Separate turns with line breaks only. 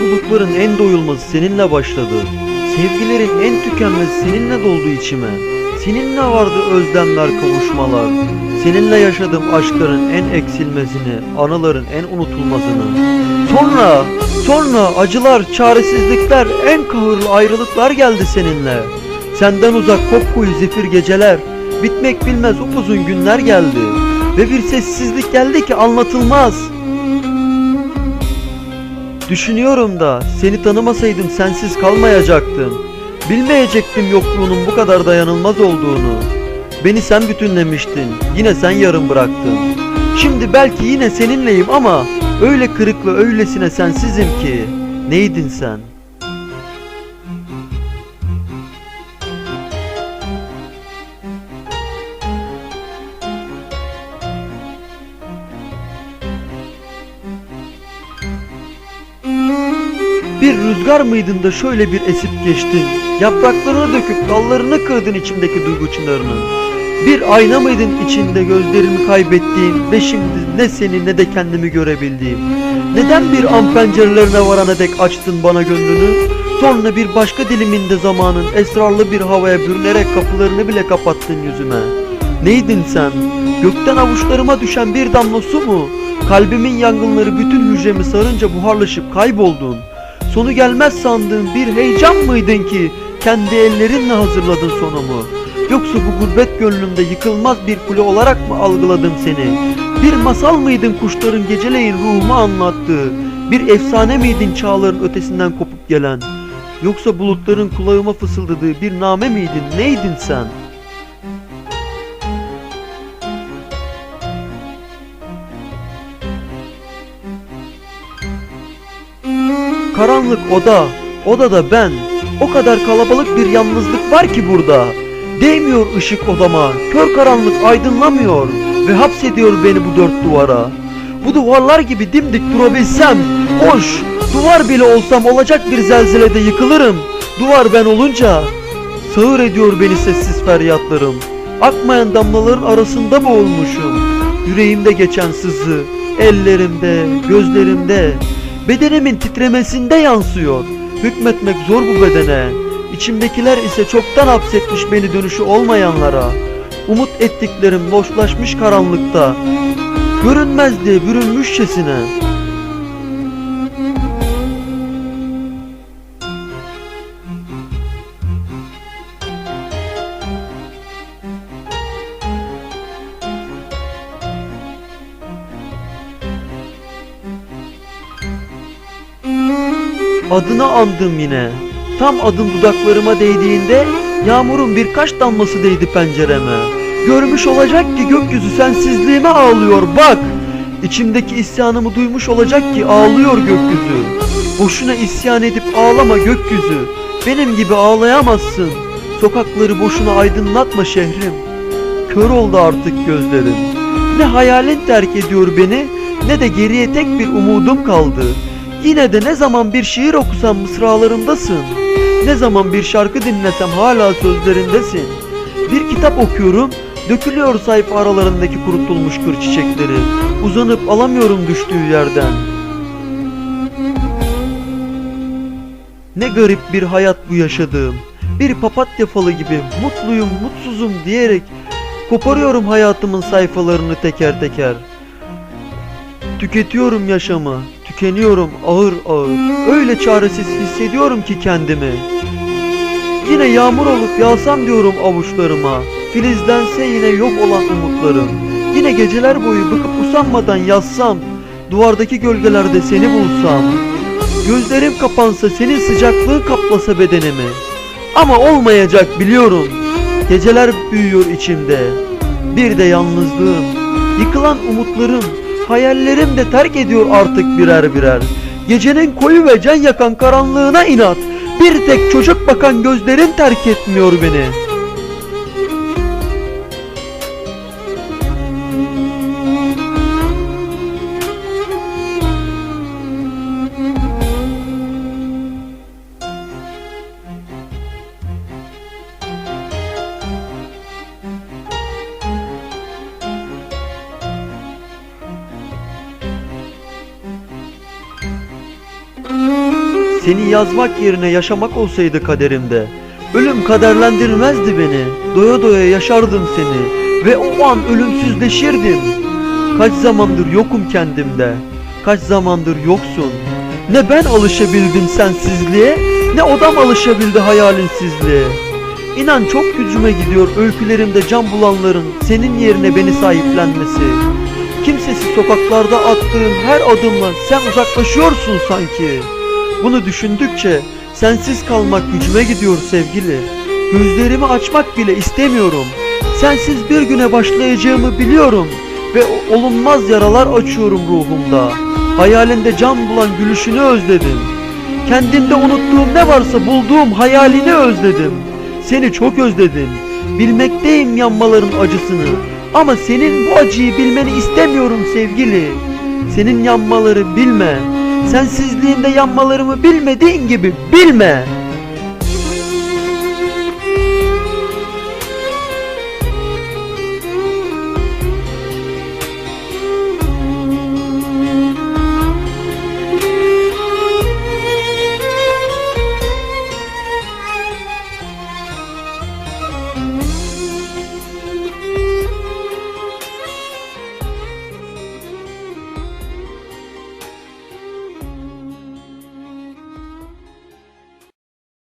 Mutlulukların en doyulması seninle başladı. Sevgilerin en tükenmesi seninle doldu içime. Seninle vardı özlemler, kavuşmalar. Seninle yaşadım aşkların en eksilmesini, anıların en unutulmazını. Sonra, sonra acılar, çaresizlikler, en kahırlı ayrılıklar geldi seninle. Senden uzak kopkuyu zifir geceler, bitmek bilmez upuzun günler geldi. Ve bir sessizlik geldi ki anlatılmaz. Düşünüyorum da seni tanımasaydım sensiz kalmayacaktım. Bilmeyecektim yokluğunun bu kadar dayanılmaz olduğunu. Beni sen bütünlemiştin, yine sen yarım bıraktın. Şimdi belki yine seninleyim ama öyle kırık ve öylesine sensizim ki. Neydin sen? Bir rüzgar mıydın da şöyle bir esip geçtin? Yapraklarını döküp dallarını kırdın içimdeki duygu çınarının. Bir ayna mıydın içinde gözlerimi kaybettiğim ve şimdi ne seni ne de kendimi görebildiğim? Neden bir an pencerelerine varana dek açtın bana gönlünü? Sonra bir başka diliminde zamanın esrarlı bir havaya bürünerek kapılarını bile kapattın yüzüme. Neydin sen? Gökten avuçlarıma düşen bir damla su mu? Kalbimin yangınları bütün hücremi sarınca buharlaşıp kayboldun. Sonu gelmez sandığın bir heyecan mıydın ki kendi ellerinle hazırladın sonumu? Yoksa bu gurbet gönlümde yıkılmaz bir kule olarak mı algıladım seni? Bir masal mıydın kuşların geceleyin ruhumu anlattığı? Bir efsane miydin çağların ötesinden kopup gelen? Yoksa bulutların kulağıma fısıldadığı bir name miydin? Neydin sen? Karanlık oda, odada ben. O kadar kalabalık bir yalnızlık var ki burada. Değmiyor ışık odama, kör karanlık aydınlamıyor ve hapsediyor beni bu dört duvara. Bu duvarlar gibi dimdik durabilsem, hoş, duvar bile olsam olacak bir zelzelede yıkılırım. Duvar ben olunca, sağır ediyor beni sessiz feryatlarım. Akmayan damlaların arasında boğulmuşum. Yüreğimde geçen sızı, ellerimde, gözlerimde, bedenimin titremesinde yansıyor. Hükmetmek zor bu bedene. İçimdekiler ise çoktan hapsetmiş beni dönüşü olmayanlara. Umut ettiklerim boşlaşmış karanlıkta. Görünmezliğe bürünmüşçesine. Adını andım yine. Tam adım dudaklarıma değdiğinde yağmurun birkaç damlası değdi pencereme. Görmüş olacak ki gökyüzü sensizliğime ağlıyor bak. İçimdeki isyanımı duymuş olacak ki ağlıyor gökyüzü. Boşuna isyan edip ağlama gökyüzü. Benim gibi ağlayamazsın. Sokakları boşuna aydınlatma şehrim. Kör oldu artık gözlerim. Ne hayalin terk ediyor beni ne de geriye tek bir umudum kaldı. Yine de ne zaman bir şiir okusam mısralarımdasın. Ne zaman bir şarkı dinlesem hala sözlerindesin. Bir kitap okuyorum, dökülüyor sayfa aralarındaki kurutulmuş kır çiçekleri. Uzanıp alamıyorum düştüğü yerden. Ne garip bir hayat bu yaşadığım. Bir papatya falı gibi mutluyum, mutsuzum diyerek koparıyorum hayatımın sayfalarını teker teker. Tüketiyorum yaşamı, tükeniyorum ağır ağır. Öyle çaresiz hissediyorum ki kendimi. Yine yağmur olup yağsam diyorum avuçlarıma. Filizlense yine yok olan umutlarım. Yine geceler boyu bıkıp usanmadan yazsam. Duvardaki gölgelerde seni bulsam. Gözlerim kapansa senin sıcaklığın kaplasa bedenimi. Ama olmayacak biliyorum. Geceler büyüyor içimde. Bir de yalnızlığım. Yıkılan umutlarım. Hayallerim de terk ediyor artık birer birer. Gecenin koyu ve can yakan karanlığına inat. Bir tek çocuk bakan gözlerin terk etmiyor beni. Seni yazmak yerine yaşamak olsaydı kaderimde. Ölüm kaderlendirmezdi beni. Doya doya yaşardım seni. Ve o an ölümsüzleşirdim. Kaç zamandır yokum kendimde. Kaç zamandır yoksun. Ne ben alışabildim sensizliğe, ne odam alışabildi hayalinsizliğe. İnan çok gücüme gidiyor öykülerimde can bulanların senin yerine beni sahiplenmesi. Kimsesiz sokaklarda attığın her adımla sen uzaklaşıyorsun sanki. Bunu düşündükçe sensiz kalmak gücüme gidiyor sevgili. Gözlerimi açmak bile istemiyorum. Sensiz bir güne başlayacağımı biliyorum ve olunmaz yaralar açıyorum ruhumda. Hayalinde can bulan gülüşünü özledim. Kendimde unuttuğum ne varsa bulduğum hayalini özledim. Seni çok özledim. Bilmekteyim yanmaların acısını. Ama senin bu acıyı bilmeni istemiyorum sevgili. Senin yanmaları bilme. Sensizliğinde yanmalarımı bilmediğin gibi bilme. Mm-hmm.